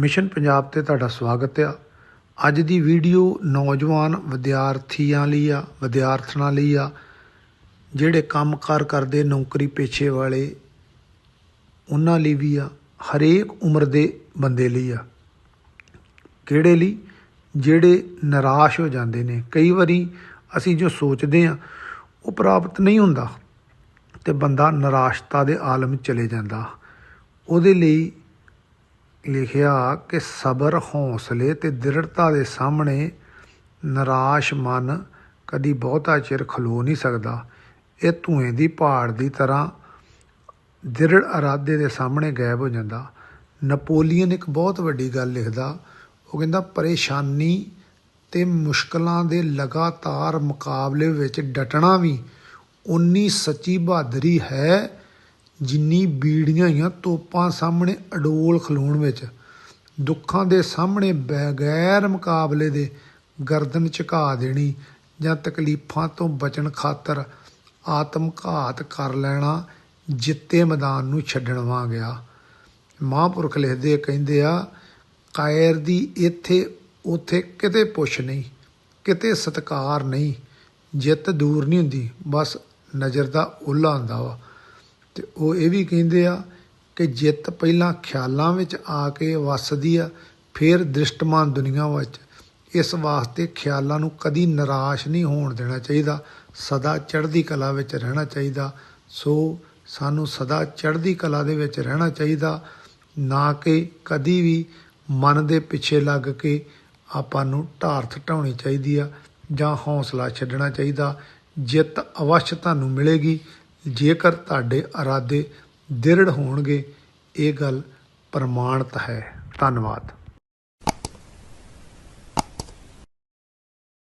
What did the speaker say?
Mission Punjab ਤੇ ਤੁਹਾਡਾ ਸਵਾਗਤ ਆ। ਅੱਜ ਦੀ ਵੀਡੀਓ ਨੌਜਵਾਨ ਵਿਦਿਆਰਥੀਆਂ ਲਈ ਆ, ਵਿਦਿਆਰਥਣਾਂ ਲਈ ਆ, ਜਿਹੜੇ ਕੰਮਕਾਰ ਕਰਦੇ ਨੌਕਰੀ ਪੇਸ਼ੇ ਵਾਲੇ, ਉਹਨਾਂ ਲਈ ਵੀ ਆ, ਹਰੇਕ ਉਮਰ ਦੇ ਬੰਦੇ ਲਈ ਆ। ਕਿਹੜੇ ਲਈ? ਜਿਹੜੇ ਨਿਰਾਸ਼ ਹੋ ਜਾਂਦੇ ਨੇ। ਕਈ ਵਾਰੀ ਅਸੀਂ ਜੋ ਸੋਚਦੇ ਆ, ਉਹ ਪ੍ਰਾਪਤ ਨਹੀਂ ਹੁੰਦਾ ਤੇ ਬੰਦਾ ਨਿਰਾਸ਼ਤਾ ਦੇ ਆਲਮ ਚਲੇ ਜਾਂਦਾ। ਉਹਦੇ ਲਈ ਲਿਖਿਆ ਕਿ ਸਬਰ, ਹੌਸਲੇ ਤੇ ਦ੍ਰਿੜਤਾ ਦੇ ਸਾਹਮਣੇ ਨਿਰਾਸ਼ ਮਨ ਕਦੀ ਬਹੁਤਾ ਚਿਰ ਖਲੋ ਨਹੀਂ ਸਕਦਾ। ਇਹ ਧੂਏ ਦੀ ਪਹਾੜ ਦੀ ਤਰ੍ਹਾਂ ਦ੍ਰਿੜ ਅਰਾਦੇ ਦੇ ਸਾਹਮਣੇ ਗਾਇਬ ਹੋ ਜਾਂਦਾ। ਨਪੋਲੀਅਨ ਇੱਕ ਬਹੁਤ ਵੱਡੀ ਗੱਲ ਲਿਖਦਾ, ਉਹ ਕਹਿੰਦਾ, ਪਰੇਸ਼ਾਨੀ ਤੇ ਮੁਸ਼ਕਲਾਂ ਦੇ ਲਗਾਤਾਰ ਮੁਕਾਬਲੇ ਵਿੱਚ ਡਟਣਾ ਵੀ ਉਨੀ ਸੱਚੀ ਬਹਾਦਰੀ ਹੈ ਜਿੰਨੀ ਬੀੜੀਆਂ ਹੋਈਆਂ ਤੋਪਾਂ ਸਾਹਮਣੇ ਅਡੋਲ ਖਲੋਣ ਵਿੱਚ, ਦੁੱਖਾਂ ਦੇ ਸਾਹਮਣੇ ਬਗੈਰ ਮੁਕਾਬਲੇ ਦੇ ਗਰਦਨ ਝੁਕਾ ਦੇਣੀ ਜਾਂ ਤਕਲੀਫਾਂ ਤੋਂ ਬਚਣ ਖਾਤਰ ਆਤਮ ਘਾਤ ਕਰ ਲੈਣਾ ਜਿੱਤੇ ਮੈਦਾਨ ਨੂੰ ਛੱਡਣ ਵਾਂ ਗਿਆ ਮਹਾਂਪੁਰਖ ਲਿਖਦੇ ਕਹਿੰਦੇ ਆ ਕਾਇਰ ਦੀ ਇੱਥੇ, ਉਥੇ ਕਿਤੇ ਪੁੱਛ ਨਹੀਂ, ਕਿਤੇ ਸਤਕਾਰ ਨਹੀਂ, ਜਿੱਤ ਦੂਰ ਨਹੀਂ ਹੁੰਦੀ, ਬਸ ਨਜ਼ਰ ਦਾ ਓਲਾ ਹੁੰਦਾ ਵਾ। ਤੇ ਉਹ ਇਹ ਵੀ ਕਹਿੰਦੇ ਆ ਕਿ ਜਿੱਤ ਪਹਿਲਾਂ ਖਿਆਲਾਂ ਵਿੱਚ ਆ ਕੇ ਵੱਸਦੀ ਆ, ਫਿਰ ਦ੍ਰਿਸ਼ਟਮਾਨ ਦੁਨੀਆ ਵਿੱਚ। ਇਸ ਵਾਸਤੇ ਖਿਆਲਾਂ ਨੂੰ ਕਦੀ ਨਿਰਾਸ਼ ਨਹੀਂ ਹੋਣ ਦੇਣਾ ਚਾਹੀਦਾ। ਸਦਾ ਚੜ੍ਹਦੀ ਕਲਾ ਵਿੱਚ ਰਹਿਣਾ ਚਾਹੀਦਾ। ਸੋ ਸਾਨੂੰ ਸਦਾ ਚੜ੍ਹਦੀ ਕਲਾ ਦੇ ਵਿੱਚ ਰਹਿਣਾ ਚਾਹੀਦਾ। ਨਾ ਕਿ ਕਦੀ ਵੀ ਮਨ ਦੇ ਪਿੱਛੇ ਲੱਗ ਕੇ ਆਪਾਂ ਨੂੰ ਢਾਰਥ ਢਾਉਣੀ ਚਾਹੀਦੀ ਆ ਜਾਂ ਹੌਸਲਾ ਛੱਡਣਾ ਚਾਹੀਦਾ। ਜਿੱਤ ਅਵਸ਼ ਤੁਹਾਨੂੰ ਮਿਲੇਗੀ। ਜੇਕਰ ਤੁਹਾਡੇ ਇਰਾਦੇ ਦ੍ਰਿੜ ਹੋਣਗੇ ਇਹ ਗੱਲ ਪ੍ਰਮਾਣਿਤ ਹੈ। ਧੰਨਵਾਦ।